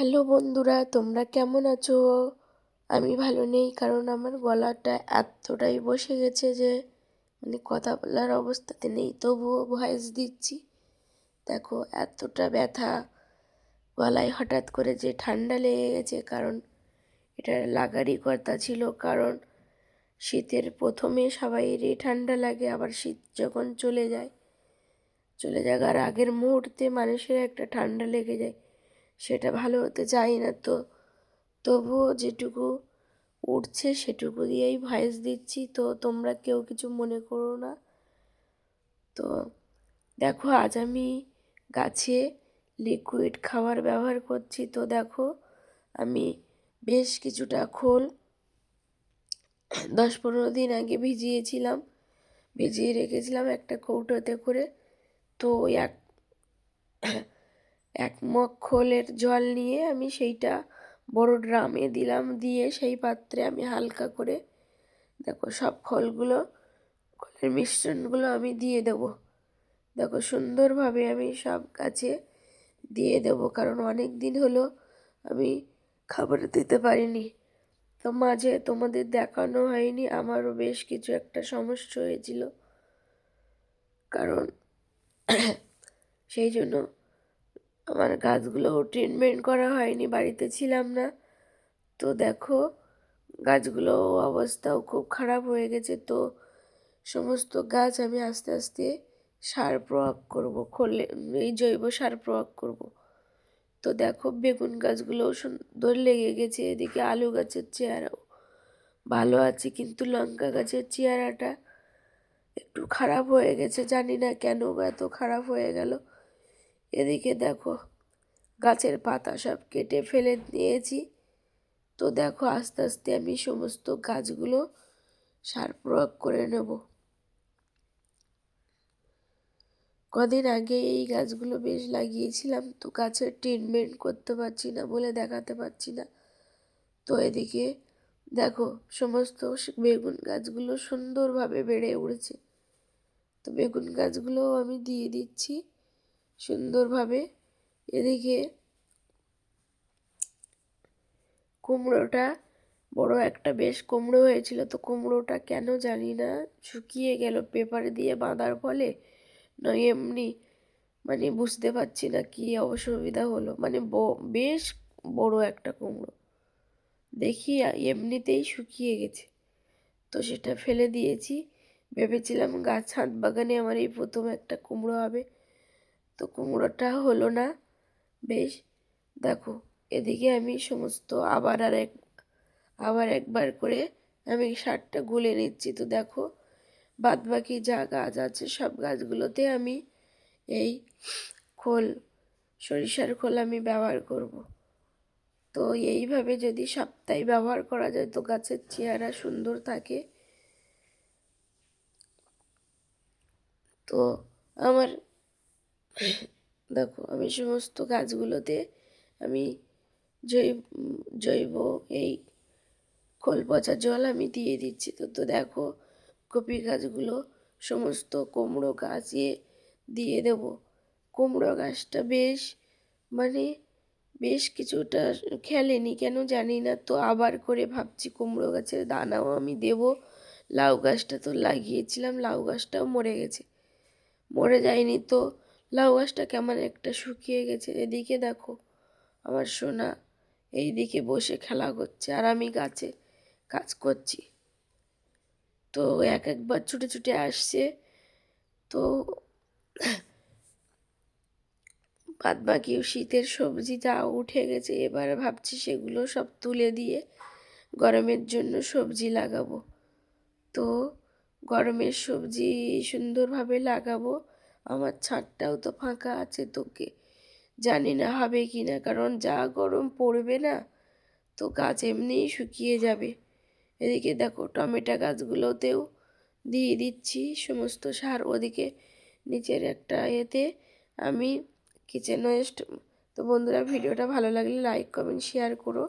Hello বন্ধুরা, তোমরা কেমন আছো? আমি ভালো নেই, কারণ আমার গলাটা এতটাই বসে গেছে যে মানে কথা বলার অবস্থাতে নেই, তবুও ভয়েস দিচ্ছি। দেখো, এতটা ব্যথা গলায় হঠাৎ করে যে ঠান্ডা লেগে গেছে, কারণ এটা লাগারই কথা ছিল, কারণ শীতের প্রথমে সবাইয়েরই ঠান্ডা লাগে, আবার শীত যখন চলে যায়, চলে যাওয়ার আগের মুহূর্তে মানুষের একটা ঠান্ডা লেগে যায়। সেটা ভালো হতে চাই না তো। তবুও যেটুকু উঠছে সেটুকু দিয়েই ভয়েস দিচ্ছি তো তোমরা কেউ কিছু মনে করো না। তো দেখো আজ আমি গাছে লিকুইড খাবার ব্যবহার করছি তো দেখো আমি বেশ কিছুটা খোল দশ পনেরো দিন আগে ভিজিয়েছিলাম। ভিজিয়ে রেখেছিলাম একটা কৌটোতে করে। তো এক এক মগ খোলের জল নিয়ে আমি সেইটা বড় ড্রামে দিলাম, দিয়ে সেই পাত্রে আমি হালকা করে, দেখো সব খোলগুলো, খোলের মিশ্রণগুলো আমি দিয়ে দেব। দেখো সুন্দরভাবে আমি সব গাছে দিয়ে দেব, কারণ অনেক দিন হলো আমি খাবার দিতে পারিনি। তো মাঝে তোমাদের দেখানো হয়নি, আমারও বেশ কিছু একটা সমস্যা হয়েছিল। কারণ সেই জন্য আমার গাছগুলো ট্রিটমেন্ট করা হয়নি, বাড়িতে ছিলাম না। তো দেখো, গাছগুলো অবস্থাও খুব খারাপ হয়ে গেছে। তো সমস্ত গাছ আমি আস্তে আস্তে সার প্রয়োগ করব খোলে এই জৈব সার প্রয়োগ করব। তো দেখো, বেগুন গাছগুলোও সুন্দর লেগে গেছে, এদিকে আলু গাছের চেহারাও ভালো আছে, কিন্তু লঙ্কা গাছের চেহারাটা একটু খারাপ হয়ে গেছে, জানি না কেন এত খারাপ হয়ে গেল। এদিকে দেখো, গাছের পাতা সব কেটে ফেলে দিয়েছি। তো দেখো, আস্তে আস্তে আমি সমস্ত গাছগুলো সার প্রয়োগ করে নেব। কদিন আগে এই গাছগুলো বেশ লাগিয়েছিলাম, তো গাছের ট্রিটমেন্ট করতে পারছি না বলে দেখাতে পারছি না। তো এদিকে দেখো, সমস্ত বেগুন গাছগুলো সুন্দরভাবে বেড়ে উঠেছে। তো বেগুন গাছগুলোও আমি দিয়ে দিচ্ছি। সুন্দরভাবে এদিকে কুমড়োটা, বড় একটা বেশ কুমড়ো হয়েছিল, তো কুমড়োটা কেন জানি না, শুকিয়ে গেল, পেপারে দিয়ে বাঁধার ফলে? নয়, এমনি মানে বুঝতে পারছি না কী অসুবিধা হলো। মানে বেশ বড় একটা কুমড়ো। দেখি এমনিতেই শুকিয়ে গেছে। তো সেটা ফেলে দিয়েছি। ভেবেছিলাম গাছ ছাদ বাগানে আমার এই প্রথম একটা কুমড়ো হবে। তো কুমড়োটা হলো না। বেশ, দেখো, এদিকে আমি সমস্ত আবার আর এক, আবার একবার করে আমি সারটা গুলে নিচ্ছি। তো দেখো বাদ বাকি যা গাছ আছে, সব গাছগুলোতে আমি এই খোল, সরিষার খোল আমি ব্যবহার করব। তো এইভাবে যদি সপ্তাহে ব্যবহার করা যায়, তো গাছের চেহারা সুন্দর থাকে। তো আমার দেখো, আমি সমস্ত গাছগুলোতে আমি জৈব জৈব এই খোল পচা জল আমি দিয়ে দিচ্ছি। তো তো দেখো, কপি গাছগুলো সমস্ত কুমড়ো গাছে দিয়ে দেব। কুমড়ো গাছটা বেশ মানে বেশ কিছুটা খেলেনি কেন জানি না। তো আবার করে ভাবছি কুমড়ো গাছের দানাও আমি দেব। লাউ গাছটা তো লাগিয়েছিলাম, লাউ গাছটাও মরে গেছে। মরে যায়নি তো লাউ গাছটা কেমন একটা শুকিয়ে গেছে। এদিকে দেখো, আমার সোনা এই দিকে বসে খেলা করছে আর আমি গাছে কাজ করছি। তো এক একবার ছুটে ছুটে আসছে। তো বাদ বাকি শীতের সবজি যা উঠে গেছে, এবার ভাবছি সেগুলো সব তুলে দিয়ে গরমের জন্য সবজি লাগাবো। তো গরমের সবজি সুন্দরভাবে লাগাবো। আমার ছাদটাও তো ফাঁকা আছে তোকে। জানি না হবে কি না, কারণ যা গরম পড়বে না, তো গাছ এমনিই শুকিয়ে যাবে। এদিকে দেখো, টমেটো গাছগুলোতেও দিয়ে দিচ্ছি সমস্ত সার। ওদিকে নিচের একটা এতে আমি কিচেন ওয়েস্ট তো বন্ধুরা, ভিডিওটা ভালো লাগলে লাইক কমেন্ট শেয়ার করো।